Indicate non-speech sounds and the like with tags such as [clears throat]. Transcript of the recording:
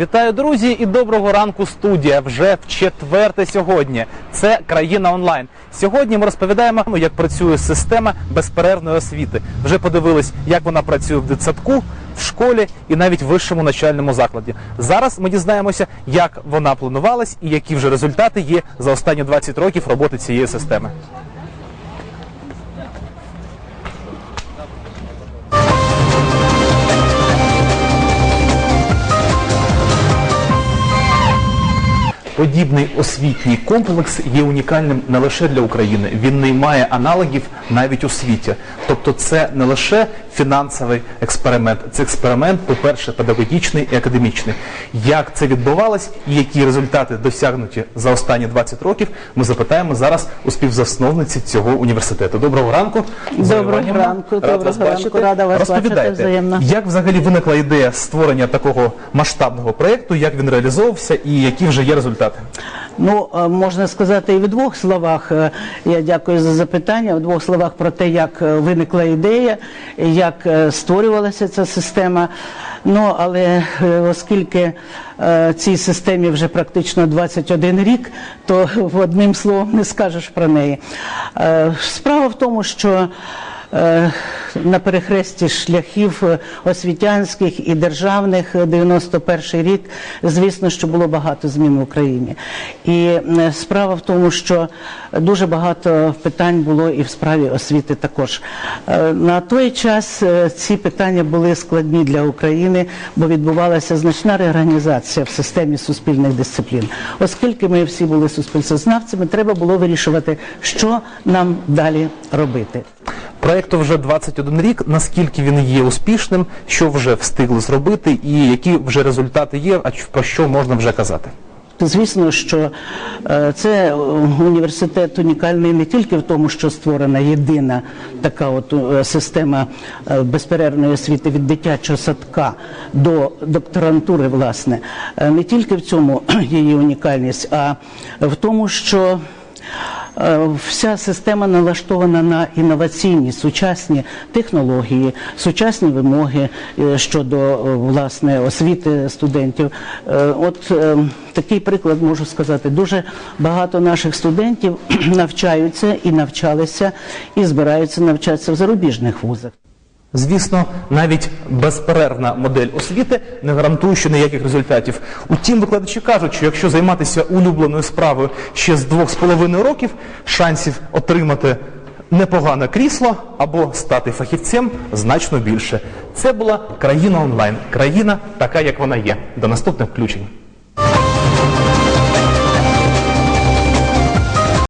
Вітаю, друзі, і доброго ранку, студія. Вже в четверте сьогодні. Це країна онлайн. Сьогодні ми розповідаємо, як працює система безперервної освіти. Вже подивились, як вона працює в дитсадку, в школі і навіть в вищому навчальному закладі. Зараз ми дізнаємося, як вона планувалась і які вже результати є за останні 20 років роботи цієї системи. Подібний освітній комплекс є унікальним не лише для України, він не має аналогів навіть у світі. Тобто, це не лише фінансовий експеримент, це експеримент, по-перше, педагогічний і академічний. Як це відбувалось і які результати досягнуті за останні 20 років, ми запитаємо зараз у співзасновниці цього університету. Доброго ранку. Доброго Іванівна. ранку, Рад доброго вас ранку. бачити. Рада вас бачити взаємно. як взагалі виникла ідея створення такого масштабного проєкту, як він реалізовувався і які вже є результати? Ну, е, можна сказати і в двох словах. Е, Я дякую за запитання. В двох словах про те, як е, виникла ідея, як створювалася ця система. Ну, але оскільки цій системі вже практично 21 рік, то [laughs] одним словом не скажеш про неї. Справа в тому, що на перехресті шляхів е, освітянських і державних е, 91 рік, звісно, що було багато змін в Україні. І е, справа в тому, що дуже багато питань було і в справі освіти також. Е, На той час е, ці питання були складні для України, бо відбувалася значна реорганізація в системі суспільних дисциплін. Оскільки ми всі були суспільствознавцями, треба було вирішувати, що нам далі робити. Проекту вже 21 рік. Наскільки він є успішним, що вже встигли зробити, і які вже результати є, а про що можна вже казати? Звісно, що е, це університет унікальний не тільки в тому, що створена єдина така от е, система е, безперервної освіти від дитячого садка до докторантури, власне, не тільки в цьому [clears throat] її унікальність, а в тому, що Вся система налаштована на інноваційні сучасні технології, сучасні вимоги е, щодо е, власне освіти студентів. Е, От е, такий приклад можу сказати. Дуже багато наших студентів [clears throat] навчаються і навчалися, і збираються навчатися в зарубіжних вузах. Звісно, навіть безперервна модель освіти не гарантує ще ніяких результатів. Утім, викладачі кажуть, що якщо займатися улюбленою справою ще з двох з половиною років, шансів отримати непогане крісло або стати фахівцем значно більше. Це була країна онлайн, країна така, як вона є. До наступних включень.